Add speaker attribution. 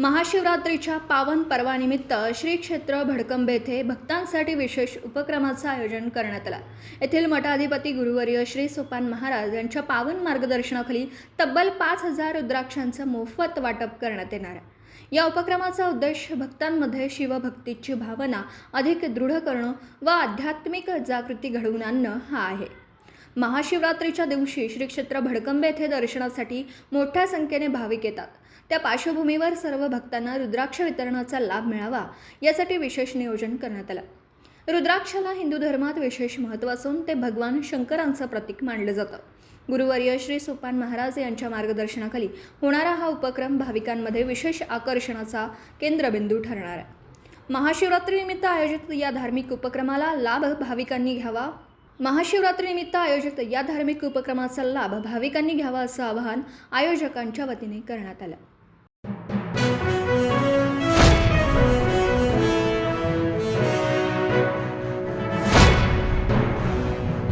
Speaker 1: महाशिवरात्रीच्या पावन पर्वानिमित्त श्री क्षेत्र भडकंबे येथे भक्तांसाठी विशेष उपक्रमाचं आयोजन करण्यात आलं. येथील मठाधिपती गुरुवर्य श्री सोपान महाराज यांच्या पावन मार्गदर्शनाखाली तब्बल पाच हजार रुद्राक्षांचं मोफत वाटप करण्यात येणार आहे. या उपक्रमाचा उद्देश भक्तांमध्ये शिवभक्तीची भावना अधिक दृढ करणं व आध्यात्मिक जागृती घडवून आणणं हा आहे. महाशिवरात्रीच्या दिवशी श्री क्षेत्र भडकंबे येथे दर्शनासाठी मोठ्या संख्येने भाविक येतात. त्या पार्श्वभूमीवर सर्व भक्तांना रुद्राक्ष वितरणाचा लाभ मिळावा यासाठी विशेष नियोजन करण्यात आलं. रुद्राक्षाला हिंदू धर्मात विशेष महत्त्व असून ते भगवान शंकरांचं प्रतीक मानलं जातं. गुरुवर्य श्री सोपान महाराज यांच्या मार्गदर्शनाखाली होणारा हा उपक्रम भाविकांमध्ये विशेष आकर्षणाचा केंद्रबिंदू ठरणार आहे. महाशिवरात्रीनिमित्त आयोजित या धार्मिक उपक्रमाला लाभ भाविकांनी घ्यावा महाशिवरात्रीनिमित्त आयोजित या धार्मिक उपक्रमाचा लाभ भाविकांनी घ्यावा असं आवाहन आयोजकांच्या वतीने करण्यात आलं.